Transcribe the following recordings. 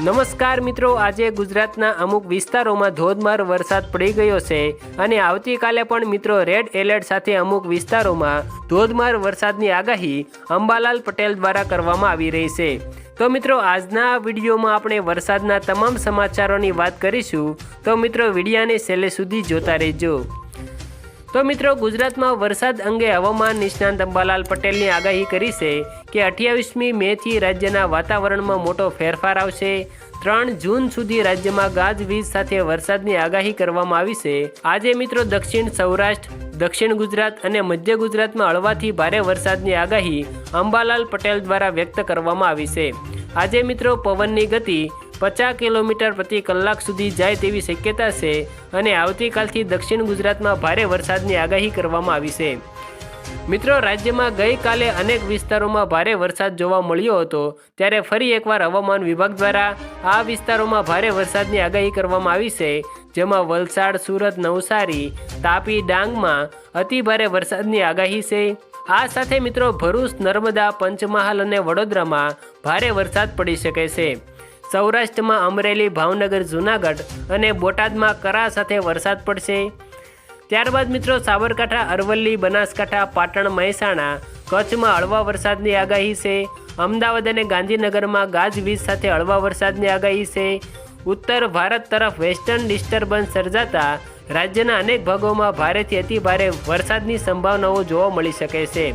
નમસ્કાર મિત્રો, આજે ગુજરાતના અમુક વિસ્તારોમાં ધોધમાર વરસાદ પડી ગયો છે અને આવતીકાલે પણ મિત્રો રેડ એલર્ટ સાથે અમુક વિસ્તારોમાં ધોધમાર વરસાદની આગાહી અંબાલાલ પટેલ દ્વારા કરવામાં આવી રહી છે. તો મિત્રો, આજના વિડીયોમાં આપણે વરસાદના તમામ સમાચારોની વાત કરીશું. તો મિત્રો, વિડીયાને છેલ્લે સુધી જોતા રહેજો. તો મિત્રો, ગુજરાતમાં વરસાદ અંગે હવામાન નિષ્ણાંત અંબાલાલ પટેલની આગાહી કરી છે કે અઠ્યાવીસમી મેથી રાજ્યના વાતાવરણમાં મોટો ફેરફાર આવશે. ત્રણ જૂન સુધી રાજ્યમાં ગાજવીજ સાથે વરસાદની આગાહી કરવામાં આવી છે. આજે મિત્રો, દક્ષિણ સૌરાષ્ટ્ર, દક્ષિણ ગુજરાત અને મધ્ય ગુજરાતમાં હળવાથી ભારે વરસાદની આગાહી અંબાલાલ પટેલ દ્વારા વ્યક્ત કરવામાં આવી છે. આજે મિત્રો, પવનની ગતિ પચાસ કિલોમીટર પ્રતિ કલાક સુધી જાય તેવી શક્યતા છે અને આવતીકાલથી દક્ષિણ ગુજરાતમાં ભારે વરસાદની આગાહી કરવામાં આવી છે. મિત્રો, રાજ્યમાં ગઈકાલે અનેક વિસ્તારોમાં ભારે વરસાદ જોવા મળ્યો હતો. ત્યારે ફરી એકવાર હવામાન વિભાગ દ્વારા આ વિસ્તારોમાં ભારે વરસાદની આગાહી કરવામાં આવી છે. જેમાં વલસાડ, સુરત, નવસારી, તાપી, ડાંગમાં અતિ ભારે વરસાદની આગાહી છે. આ સાથે મિત્રો, ભરૂચ, નર્મદા, પંચમહાલ અને વડોદરામાં ભારે વરસાદ પડી શકે છે. સૌરાષ્ટ્રમાં અમરેલી, ભાવનગર, જૂનાગઢ અને બોટાદમાં કરા સાથે વરસાદ પડશે. ત્યારબાદ મિત્રો સાબરકાંઠા, અરવલ્લી, બનાસકાંઠા, પાટણ, મહેસાણા કચ્છમાં હળવા વરસાદની આગાહી છે. અમદાવાદ અને ગાંધીનગરમાં ગાજવીજ સાથે હળવા વરસાદની આગાહી છે. ઉત્તર ભારત તરફ વેસ્ટર્ન ડિસ્ટર્બન્સ સર્જાતા રાજ્યના અનેક ભાગોમાં ભારેથી અતિભારે વરસાદની સંભાવનાઓ જોવા મળી શકે છે.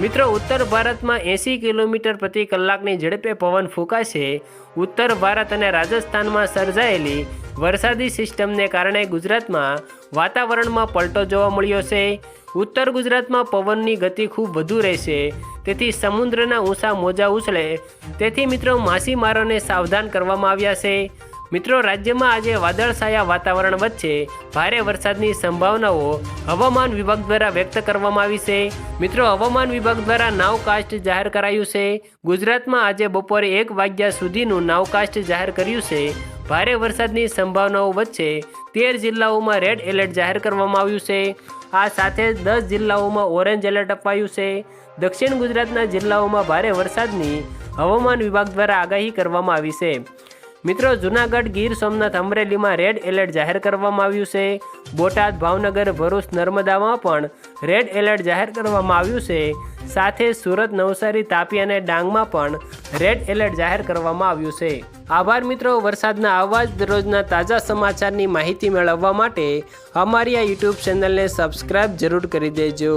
મિત્રો, ઉત્તર ભારતમાં એંસી કિલોમીટર પ્રતિ કલાકની ઝડપે પવન ફૂંકાશે. ઉત્તર ભારત અને રાજસ્થાનમાં સર્જાયેલી વરસાદી સિસ્ટમને કારણે ગુજરાતમાં વાતાવરણમાં પલટો જોવા મળ્યો છે. ઉત્તર ગુજરાતમાં પવનની ગતિ ખૂબ વધુ રહેશે. તેથી સમુદ્રના ઊંચા મોજા ઉછળે. તેથી મિત્રો, માછીમારોને સાવધાન કરવામાં આવ્યા છે. મિત્રો, રાજ્યમાં આજે વાદળછાયા વાતાવરણ વચ્ચે ભારે વરસાદની સંભાવનાઓ હવામાન વિભાગ દ્વારા વ્યક્ત કરવામાં આવી છે. મિત્રો, હવામાન વિભાગ દ્વારા નાવકાસ્ટ જાહેર કરાયું છે. ગુજરાતમાં આજે બપોરે એક વાગ્યા સુધીનું નાવકાસ્ટ જાહેર કર્યું છે. ભારે વરસાદની સંભાવનાઓ વચ્ચે તેર જિલ્લાઓમાં રેડ એલર્ટ જાહેર કરવામાં આવ્યું છે. આ સાથે દસ જિલ્લાઓમાં ઓરેન્જ એલર્ટ અપાયું છે. દક્ષિણ ગુજરાતના જિલ્લાઓમાં ભારે વરસાદની હવામાન વિભાગ દ્વારા આગાહી કરવામાં આવી છે. મિત્રો, જુનાગઢ ગીર સોમનાથ અમરેલીમાં રેડ એલર્ટ જાહેર કરવામાં આવ્યું છે. બોટાદ ભાવનગર ભરૂચ નર્મદામાં પણ રેડ એલર્ટ જાહેર કરવામાં આવ્યું છે. સાથે સુરત, નવસારી, તાપી અને ડાંગમાં પણ રેડ એલર્ટ જાહેર કરવામાં આવ્યું છે. આભાર મિત્રો, વરસાદના આવા જ દરરોજના તાજા સમાચારની માહિતી મેળવવા માટે અમારી આ યુટ્યુબ ચેનલને સબસ્ક્રાઇબ જરૂર કરી દેજો.